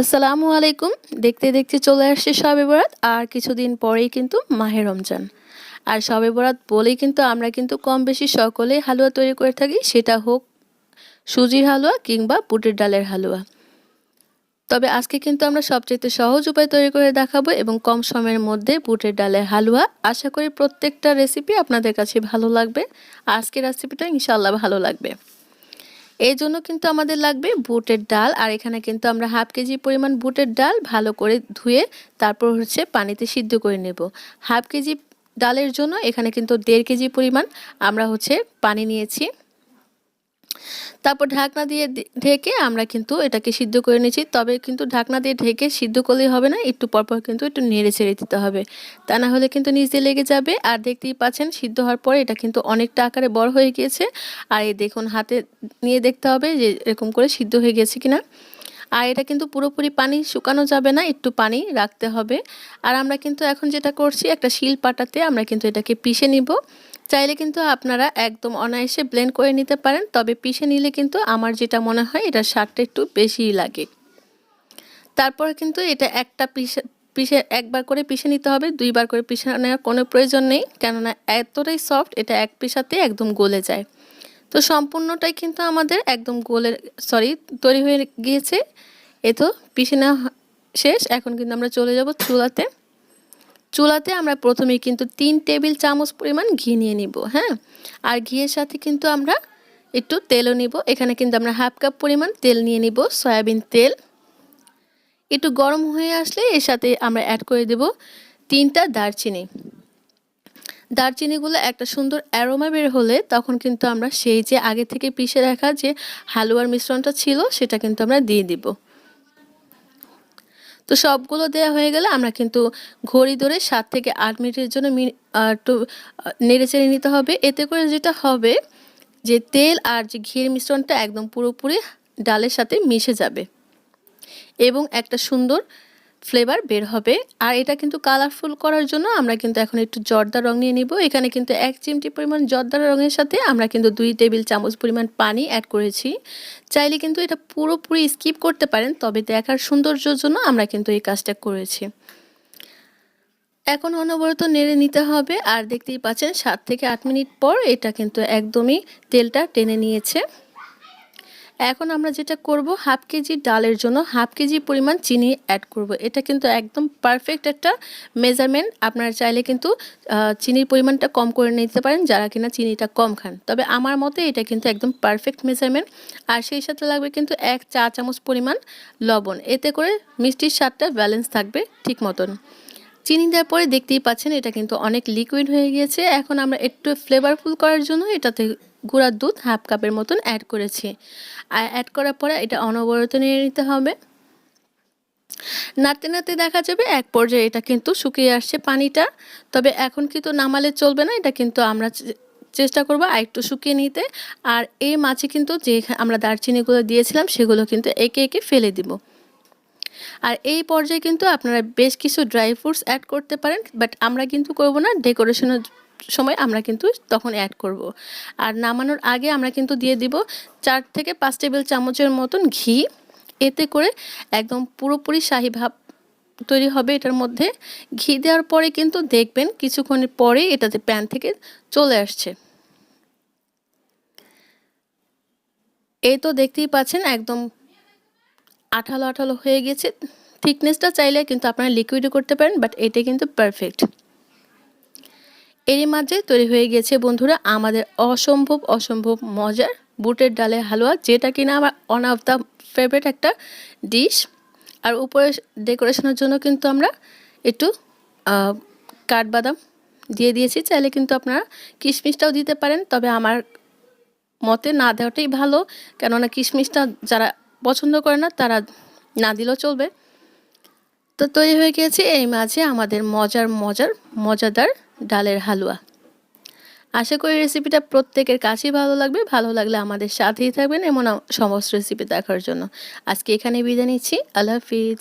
আসসালামু আলাইকুম। দেখতে দেখতে চলে আসছে শবে বরাত আর কিছুদিন পরেই কিন্তু মাহে রমজান। আর শবে বরাত বলেই কিন্তু আমরা কিন্তু কম বেশি সকলেই হালুয়া তৈরি করে থাকি, সেটা হোক সুজির হালুয়া কিংবা বুটের ডালের হালুয়া। তবে আজকে কিন্তু আমরা সবচেয়ে সহজ উপায় তৈরি করে দেখাবো এবং কম সময়ের মধ্যে বুটের ডালের হালুয়া। আশা করি প্রত্যেকটা রেসিপি আপনাদের কাছে ভালো লাগবে। আজকের রেসিপিটা ইনশাল্লাহ ভালো লাগবে। এই জন্য কিন্তু আমাদের লাগবে বুটের ডাল, আর এখানে কিন্তু আমরা হাফ কেজি পরিমাণ বুটের ডাল ভালো করে ধুয়ে তারপর হচ্ছে পানিতে সিদ্ধ করে নেব। হাফ কেজি ডালের জন্য এখানে কিন্তু দেড় কেজি পরিমাণ আমরা হচ্ছে পানি নিয়েছি। তারপর ঢাকনা দিয়ে ঢেকে আমরা কিন্তু এটাকে সিদ্ধ করে নিয়েছি। তবে কিন্তু ঢাকনা দিয়ে ঢেকে সিদ্ধ করলেই হবে না, একটু পরপর কিন্তু একটু নেড়ে ছেড়ে দিতে হবে। তা না হলে কিন্তু নিচে লেগে যাবে। আর দেখতেই পাচ্ছেন, সিদ্ধ হওয়ার পরে এটা কিন্তু অনেকটা আকারে বড় হয়ে গিয়েছে। আর এই দেখুন, হাতে নিয়ে দেখতে হবে যে এরকম করে সিদ্ধ হয়ে গেছে কিনা। আর এটা কিন্তু পুরোপুরি পানি, শুকানো যাবে না, একটু পানি রাখতে হবে। আর আমরা কিন্তু এখন যেটা করছি, একটা শিল পাটাতে আমরা কিন্তু এটাকে পিষে নিব। চাইলে কিন্তু আপনারা একদম অনায়াসে ব্লেন্ড করে নিতে পারেন, তবে পিষে নিলে কিন্তু আমার যেটা মনে হয়, এটার স্বাদটা একটু বেশিই লাগে। তারপর কিন্তু এটা একটা পিসে পিষে, একবার করে পিষে নিতে হবে, দুইবার করে পিষে নেওয়ার কোনো প্রয়োজন নেই, কেননা এতটাই সফট এটা এক পিসাতে একদম গলে যায়। তো সম্পূর্ণটাই কিন্তু আমাদের একদম গোলের সরি তৈরি হয়ে গিয়েছে। এ তো পিষে নেওয়া শেষ, এখন কিন্তু আমরা চলে যাব চুলাতে। চুলাতে আমরা প্রথমেই কিন্তু তিন টেবিল চামচ পরিমাণ ঘি নিয়ে নিব হ্যাঁ? আর ঘিয়ের সাথে কিন্তু আমরা একটু তেলও নিব। এখানে কিন্তু আমরা হাফ কাপ পরিমাণ তেল নিয়ে নিব, সয়াবিন তেল। একটু গরম হয়ে আসলে এর সাথে আমরা অ্যাড করে দেব তিনটা দারচিনি। দারচিনিগুলো একটা সুন্দর অ্যারোমা বের হলে তখন কিন্তু আমরা সেই যে আগে থেকে পিষে রাখা যে হালুয়ার মিশ্রণটা ছিল, সেটা কিন্তু আমরা দিয়ে দিব। তো সবগুলো দেওয়া হয়ে গেলে আমরা কিন্তু ঘড়ি ধরে সাত থেকে আট মিনিটের জন্য একটু নেড়ে চেড়ে নিতে হবে। এতে করে যেটা হবে যে তেল আর যে ঘির মিশ্রণটা একদম পুরোপুরি ডালের সাথে মিশে যাবে। এবং একটা সুন্দর ফ্লেভার বের হবে। আর এটা কিন্তু কালারফুল করার জন্য আমরা কিন্তু এখন একটু জর্দা রং নিয়ে নিব। এখানে কিন্তু এক চিমটি পরিমাণ জর্দা রঙের সাথে আমরা কিন্তু দুই টেবিল চামচ পরিমাণ পানি অ্যাড করেছি। চাইলে কিন্তু এটা পুরোপুরি স্কিপ করতে পারেন, তবে দেখার সৌন্দর্যের জন্য আমরা কিন্তু এই কাজটা করেছি। এখন অনবরত নেড়ে নিতে হবে। আর দেখতেই পাচ্ছেন, সাত থেকে আট মিনিট পর এটা কিন্তু একদমই তেলটা টেনে নিয়েছে। এখন আমরা যেটা করব, হাফ কেজি ডালের জন্য হাফ কেজি পরিমাণ চিনি অ্যাড করব। এটা কিন্তু একদম পারফেক্ট একটা মেজারমেন্ট আপনারা চাইলে কিন্তু চিনির পরিমাণটা কম করে নিতে পারেন যারা কিনা চিনিটা কম খান। তবে আমার মতে এটা কিন্তু একদম পারফেক্ট মেজারমেন্ট আর সেই সাথে লাগবে কিন্তু এক চা চামচ পরিমাণ লবণ। এতে করে মিষ্টির স্বাদটা ব্যালেন্স থাকবে ঠিক মতন। চিনি দেওয়ার পরে দেখতেই পাচ্ছেন এটা কিন্তু অনেক লিকুইড হয়ে গিয়েছে। এখন আমরা একটু ফ্লেভারফুল করার জন্য এটাতে গুঁড়ার দুধ হাফ কাপের মতন অ্যাড করেছি। আর অ্যাড করার পরে এটা অনবরত নিয়ে নিতে হবে। নাড়তে নাড়তে দেখা যাবে এক পর্যায়ে এটা কিন্তু শুকিয়ে আসছে পানিটা। তবে এখন কিন্তু নামালে চলবে না, এটা কিন্তু আমরা চেষ্টা করব আর একটু শুকিয়ে নিতে। আর এই মাছে কিন্তু যে আমরা দারচিনিগুলো দিয়েছিলাম সেগুলো কিন্তু একে একে ফেলে দিব। আর এই পর্যায়ে কিন্তু আপনারা বেশ কিছু ড্রাই ফ্রুটস অ্যাড করতে পারেন বাট আমরা কিন্তু করব না ডেকোরেশনের সময় আমরা কিন্তু তখন অ্যাড করব। আর নামানোর আগে আমরা কিন্তু দিয়ে দিব চার থেকে পাঁচ টেবিল চামচের মতন ঘি। এতে করে একদম পুরোপুরি শাহি ভাব তৈরি হবে এটার মধ্যে। ঘি দেওয়ার পরে কিন্তু দেখবেন কিছুক্ষণের পরে এটাতে প্যান থেকে চলে আসছে। এই তো দেখতেই পাচ্ছেন একদম আঠালো আঠালো হয়ে গেছে। থিকনেসটা চাইলে কিন্তু আপনারা লিকুইডও করতে পারেন বাট এটা কিন্তু পারফেক্ট এরই মাঝে তৈরি হয়ে গেছে বন্ধুরা আমাদের অসম্ভব অসম্ভব মজার বুটের ডালের হালুয়া, যেটা কিনা আমার ওয়ান অফ দ্য ফেভারেট একটা ডিশ আর উপরে ডেকোরেশনের জন্য কিন্তু আমরা একটু কাঠবাদাম দিয়ে দিয়েছি। চাইলে কিন্তু আপনারা কিশমিশটাও দিতে পারেন, তবে আমার মতে না দেওয়াটাই ভালো। কেননা কিশমিশটা যারা পছন্দ করে না, তারা না দিলেও চলবে। তো তৈরি হয়ে গিয়েছে এই মাঝে আমাদের মজার মজার, মজাদার ডালের হালুয়া। আশা করি রেসিপিটা প্রত্যেকের কাছেই ভালো লাগবে। ভালো লাগলে আমাদের সাথেই থাকবেন এমন সমস্ত রেসিপি দেখার জন্য। আজকে এখানে বিদায় নিচ্ছি। আল্লাহ হাফিজ।